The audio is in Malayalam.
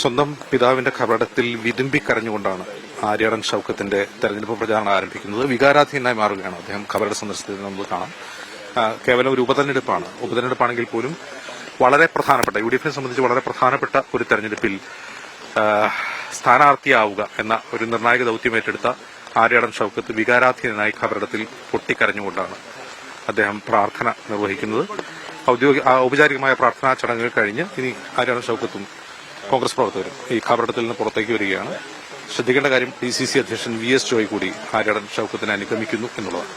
സ്വന്തം പിതാവിന്റെ കപടത്തിൽ വിതുമ്പി കരഞ്ഞുകൊണ്ടാണ് ആര്യാടൻ ഷൌക്കത്തിന്റെ തെരഞ്ഞെടുപ്പ് പ്രചാരണം ആരംഭിക്കുന്നത്. വികാരാധീനായി മാറുകയാണ് അദ്ദേഹം. കപട സന്ദർശനത്തിൽ നമുക്ക് കാണാം. കേവലം ഒരു ഉപതെരഞ്ഞെടുപ്പാണ്. ഉപതെരഞ്ഞെടുപ്പാണെങ്കിൽ പോലും വളരെ പ്രധാനപ്പെട്ട യു ഡി എഫിനെ സംബന്ധിച്ച് വളരെ പ്രധാനപ്പെട്ട ഒരു തെരഞ്ഞെടുപ്പിൽ സ്ഥാനാർത്ഥിയാവുക എന്ന ഒരു നിർണായക ദൌത്യം ഏറ്റെടുത്ത ആര്യാടൻ ഷൌക്കത്ത് വികാരാധീനനായി ഖബറടത്തിൽ പൊട്ടിക്കരഞ്ഞുകൊണ്ടാണ് അദ്ദേഹം പ്രാർത്ഥന നിർവഹിക്കുന്നത്. ഔദ്യോഗിക ഔപചാരികമായ പ്രാർത്ഥനാ ചടങ്ങുകൾ കഴിഞ്ഞ് ഇനി ആര്യാടൻ ഷൌക്കത്തും കോൺഗ്രസ് പ്രവർത്തകർ ഈ കാപടത്തിൽ നിന്ന് പുറത്തേക്ക് വരികയാണ്. ശ്രദ്ധിക്കേണ്ട കാര്യം ഡി സി സി അധ്യക്ഷൻ വി എസ് ജോയ് കൂടി ആര്യാടൻ ഷൌക്കത്തിനെ അനുഗമിക്കുന്നു എന്നുള്ളതാണ്.